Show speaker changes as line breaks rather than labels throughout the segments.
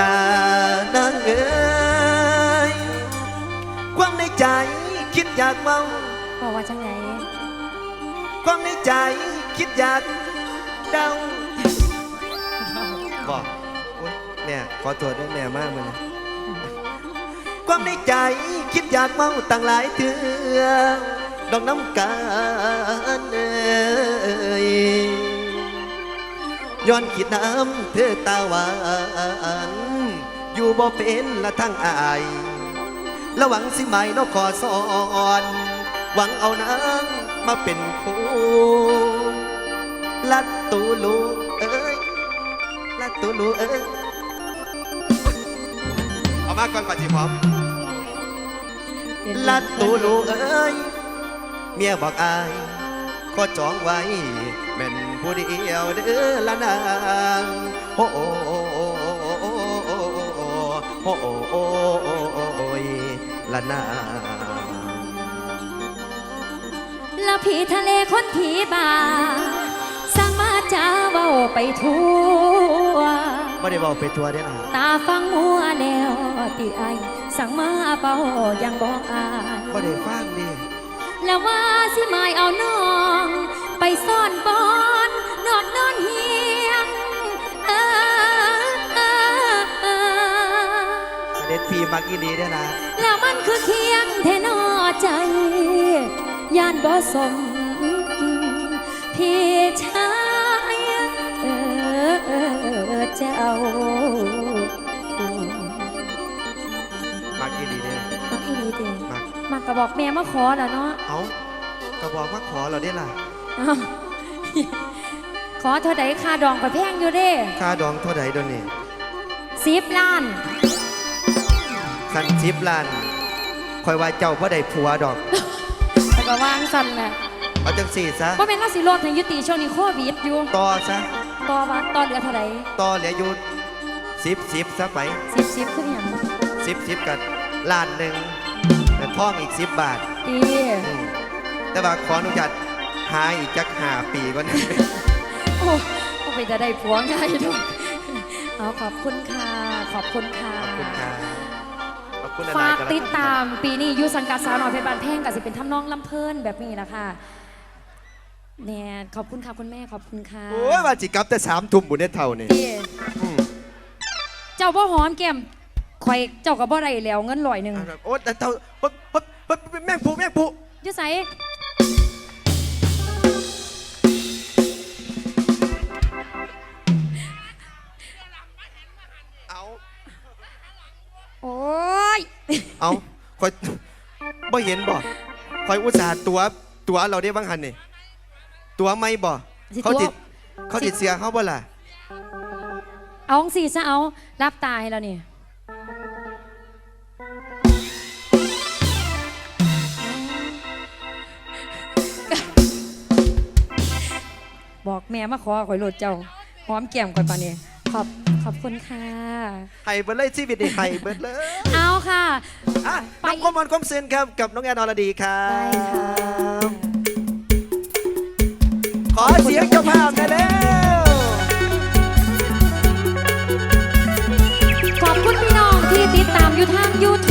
ลานางเอ๋ยความในใจคิดอยากเมา
บอกว่าจังไหน
ความในใจคิดอยากเดาบอกโอ๊ยแม่ขอโทษด้วยแม่มากเลยนะความในใจคิดอยากเมาตั้งหลายเถื่อดอกน้ำกันเอ่ย ย้อนคิดน้ำเธอตาหวานอยู่บ่เป็นละทั้งอายระหวังสิไหมนกขอสอน หวังเอานางมาเป็นคู่ลัดตูลูเอ้ยลัดตูลูเอ้ยเอามาก่อนก่อนสิพร้อมลัดตูลูเอ้ยเมียบอกอายก็จองไว้แม่น ผู้เดียวเด้อละนางโอ้โอ้โอ้โอ้โอ้โอ้โอ้ละนาง
ละผีทะเลคนผีบาสร้างมาจ้าเว้าไปทั่ว
ไม่ได้เว้าไปทั่วเด้อนะ
ตาฟังมัวแล้วติไอสั่งมาเป่ายังบอกอาย
ไม่ได้ฟังดิ
แล้วว่าสิหมายเอาน้อง ไปซ่อนบอน นอนนอนเฮียงเออเออเออ
เสด็จพี่มักอีดีได้อนะ
แล้วมันคือเคียงเทนอใจย่านบ่สมพี่ชายเออเออเจ้า
มักอีดีเด้อ
มักอีหลีเด้
มัก
มักก็บอกแม่มาขอแล้วเนาะ
เอาก็บอกว่าขอเราได้อล่ะ
อ้าวข อเท่าใดค่าดองก็แพงอยู่เด้
ค่าดองเท่าไหร่ดยวนี่
สิบล้าน
คันชิปล้านคอยว่าเจ้าพ่อได้ผัวดอก
แล้วก็วางสั่นแหละ
เอาจังสี่ซะ
ว่าเป็นราสิโลดในยุติช่วงนี้โควิดอยู่
ต่อซะ
ต่อว่าต่อเหลือเท่าใด
ต่อเหลืออยู่สิบสิบซะไป
สิบสิบคืออหย่าง
สิบสิบกับล้านหนึ่งแต่ทองอีกสิบบาท
ดี
อืมแต่ว่าขออนุญาตหาอีกจักห้าปีก่อน
โอ้โอ้ไปจะได้ผัวง่ายด้วยเอาขอบคุณค่ะ ขอบคุณค่ะ
ขอบคุณครับขอบคุณอะไร
ฝาก
นแล้ว
ติดตามปีนี้อยูสังกัดสาวหน่อยเพชรบานแพงกับสิเป็นทำนองลำเพลินแบบนี้นะคะเนี่ยขอบคุณค่ะคุณแม่ขอบคุณค่ะ
โอ้ยว่าจิกลับแต่สามทุ่มบุญเนี่ยเท่านี่
ดี
อืม
เจ้าบ่หอมแก้มข่อยเจ้าก็บ่ได้แล้วเงินร้อยหนึ่ง
โอ้แต่เท่าเฮ้ยเฮ้ยเฮ้ยแม่งผูแม่งผู
อยูใส โอ้ย
เอาคอยบ่เห็นบ่คอยอุตส่าห์ตัวตัวเราได้บ้างหันนี่ตัวไม่บ่
สิ
เขา
ตัว
ติดเขาติดเสียเขาบ่ล่ะ
เอาสิซะเอารับตายแล้วนี่บอกแม่มาขอข่อยโหลดเจ้าหอมแก้มก่อนปานนี้ขอบ ขอบคุณค่ะ
ให้เบิดเลยชีวิตนี่ให้เบิดเลย
เอาค่ะ
อะ
ไป
น้องความมันความเซนครับ กับน้องแอนอรดีครั
ได้ค่ะ
บขอเสียงเจ้าภาพหน่อยเร็ว
ขอบคุณพี่น้องที่ติดตามอยู่ทาง YouTube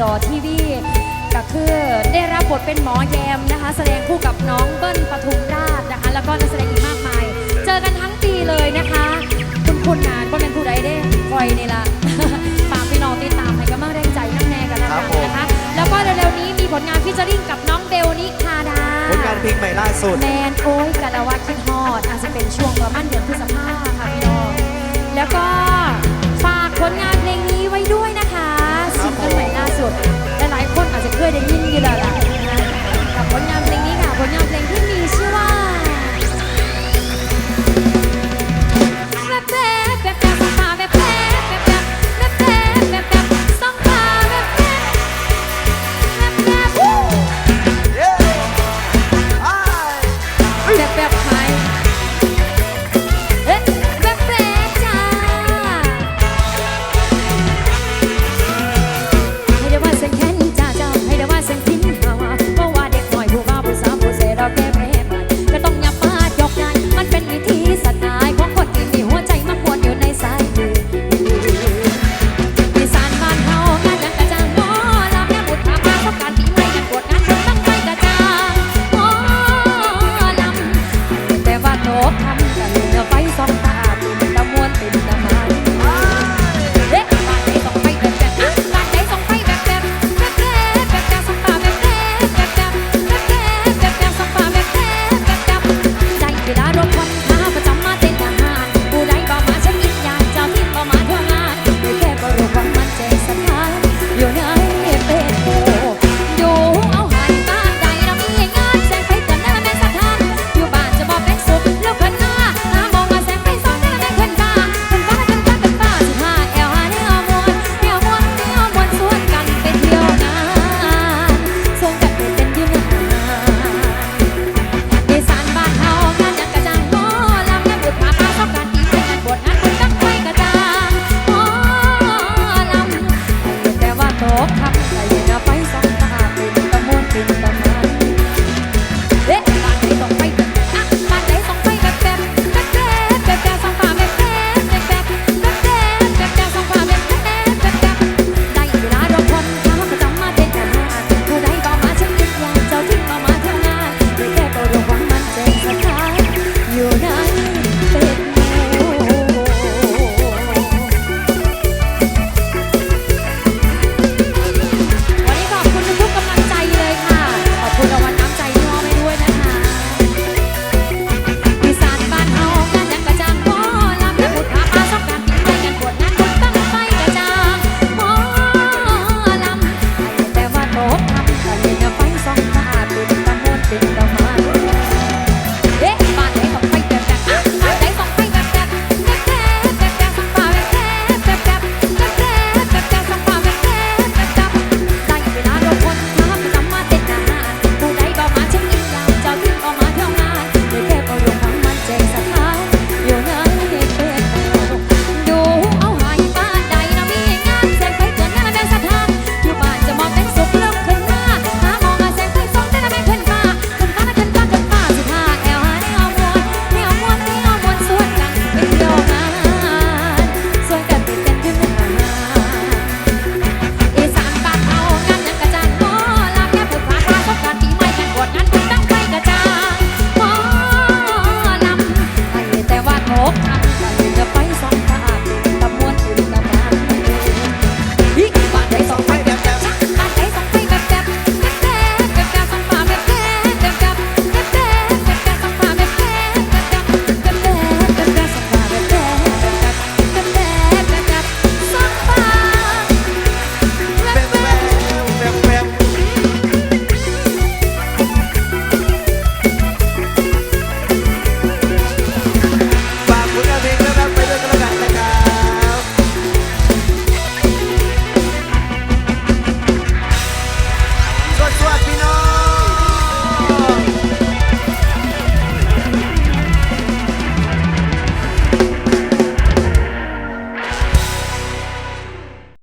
จอทีวีก็คือได้รับบทเป็นหมอแยมนะคะ แสดงคู่กับน้องเบิ้ลปทุมราชนะคะ แล้วก็นักแสดงอีกมากมาย เจอกันทั้งปีเลยนะคะ คุณคุณงานก็เป็นผู้ใดได้คอยนี่ละฝากพี่น้องติดตามให้กำลังแรงใจนั่งแน่กันนะคะแล้วก็เร็วๆนี้มีผลงานพิจาริ่งกับน้องเบลนิคาดา
ผลงานเพลงใหม่ล่าสุด
แมนโอ้ยกะละว่าคิดฮอดอาจจะเป็นช่วงประมาณเดือนพฤษภาค่ะพี่น้องแล้วก็ ได้ยินอยู่แล้วล่ะกับผลงานเพลงนี้ค่ะผลงานเพลงที่มี